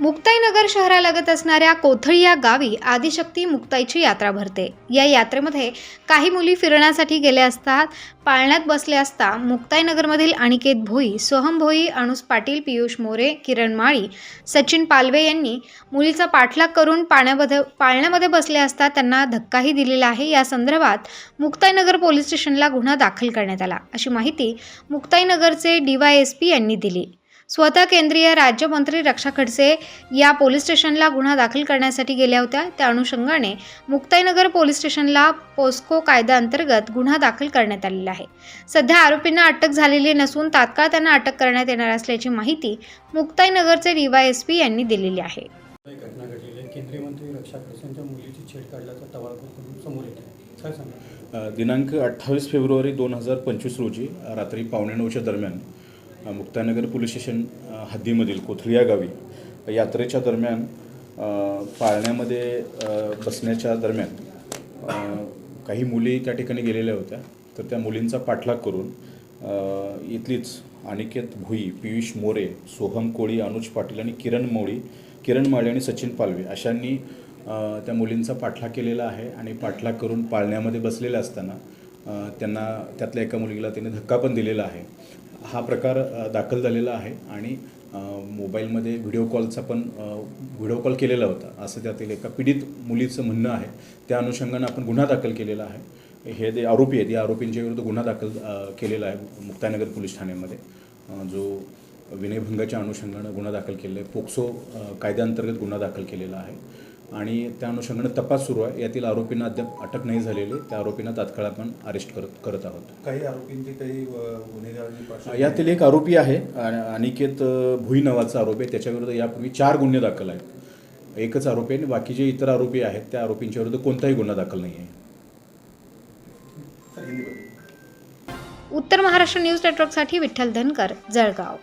मुक्ताईनगर शहरालगत असणाऱ्या कोथळी या गावी आदिशक्ती मुक्ताईची यात्रा भरते. या यात्रेमध्ये काही मुली फिरण्यासाठी गेल्या असतात. पाळण्यात बसले असता मुक्ताईनगरमधील अनिकेत भोई सोहम भोई अनुस पाटील पियुष मोरे किरण माळी सचिन पालवे यांनी मुलीचा पाठलाग करून पाण्यामध्ये पाळण्यामध्ये बसले असता त्यांना धक्काही दिलेला आहे. या संदर्भात मुक्ताईनगर पोलीस स्टेशनला गुन्हा दाखल करण्यात आला. अशी माहिती मुक्ताईनगरचे डीवायएसपी यांनी दिली. स्वतः केंद्रीय राज्यमंत्री रक्षा खडसे या पोलीस स्टेशनला गुन्हा दाखल करण्यासाठी गेल्या होत्या. त्या अनुषंगाने मुक्ताईनगर पोलीस स्टेशनला पोस्को कायद्याअंतर्गत गुन्हा दाखल करण्यात आलेला आहे. सध्या आरोपींना अटक झालेली नसून तात्काळ त्यांना अटक करण्यात येणार असल्याची माहिती मुक्ताईनगरचे डीवायएसपी यांनी दिलेली आहे. एक घटना घडलेली आहे केंद्रीय मंत्री रक्षा खडसेंच्या मुलीची छेड काढल्याचा टवाळखोर करून समोर येते काय सांगा अ, दिनांक अठ्ठावीस फेब्रुवारी दोन हजार पंचवीस रोजी रात्री पावणे नऊच्या दरम्यान मुक्तानगर पोलीस स्टेशन हद्दीमधील कोथळी या गावी यात्रेच्या दरम्यान पाळण्यामध्ये बसण्याच्या दरम्यान काही मुली त्या ठिकाणी गेलेल्या होत्या. तर त्या मुलींचा पाठलाग करून इथलीच अनिकेत भुई पियुष मोरे सोहम कोळी अनुज पाटील आणि किरण मोळी किरण माळी आणि सचिन पालवे अशांनी त्या मुलींचा पाठलाग केलेला आहे आणि पाठलाग करून पाळण्यामध्ये बसलेल्या असताना त्यांना त्यातल्या एका मुलीला त्याने धक्का पण दिलेला आहे. हा प्रकार दाखल झालेला आहे आणि मोबाईलमध्ये व्हिडिओ कॉलचा पण व्हिडिओ कॉल केलेला होता. असं त्यातील एका पीडित मुलीचं म्हणणं आहे. त्या अनुषंगानं आपण गुन्हा दाखल केलेला आहे. हे जे आरोपी आहेत या आरोपींच्या विरुद्ध गुन्हा दाखल केलेला आहे मुक्तानगर पोलीस ठाण्यामध्ये. जो विनयभंगाच्या अनुषंगानं गुन्हा दाखल केलेला आहे पोक्सो कायद्याअंतर्गत गुन्हा दाखल केलेला आहे. आणि त्या अनुषंगानं तपास सुरू आहे. यातील आरोपींना अद्याप अटक नाही झालेली. त्या आरोपींना तात्काळ आपण अरेस्ट करत करत आहोत. काही आरोपींची काही गुन्हेगारी यातील एक आरोपी आहे अनिकेत भुई नावाचा आरोपी आहे. त्याच्याविरुद्ध यापूर्वी चार गुन्हे दाखल आहेत. एकच आरोपी आहे आणि बाकीचे इतर आरोपी आहेत त्या आरोपींच्या विरुद्ध कोणताही गुन्हा दाखल नाही आहे. उत्तर महाराष्ट्र न्यूज नेटवर्कसाठी विठ्ठल धनकर जळगाव.